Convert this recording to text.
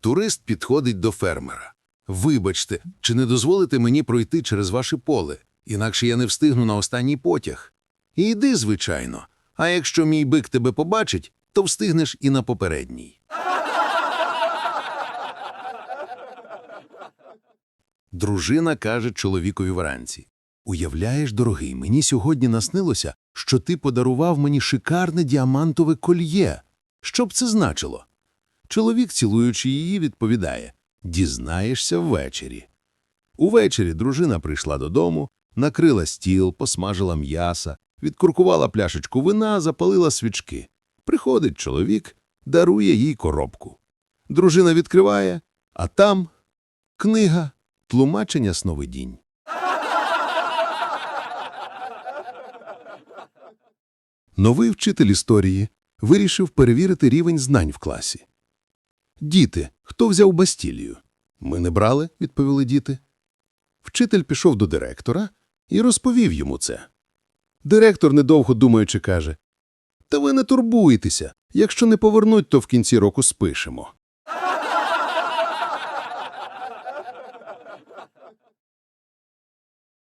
Турист підходить до фермера. Вибачте, чи не дозволите мені пройти через ваше поле, інакше я не встигну на останній потяг. І йди, звичайно. А якщо мій бик тебе побачить, то встигнеш і на попередній. Дружина каже чоловікові вранці. Уявляєш, дорогий, мені сьогодні наснилося, що ти подарував мені шикарне діамантове кольє. Що б це значило? Чоловік, цілуючи її, відповідає Дізнаєшся ввечері. Увечері дружина прийшла додому, накрила стіл, посмажила м'яса, відкуркувала пляшечку вина, запалила свічки. Приходить чоловік, дарує їй коробку. Дружина відкриває, а там книга тлумачення сновидінь. Новий вчитель історії вирішив перевірити рівень знань в класі. Діти, хто взяв Бастілію? Ми не брали, відповіли діти. Вчитель пішов до директора і розповів йому це. Директор, недовго думаючи, каже: Та ви не турбуйтеся. Якщо не повернуть, то в кінці року спишемо.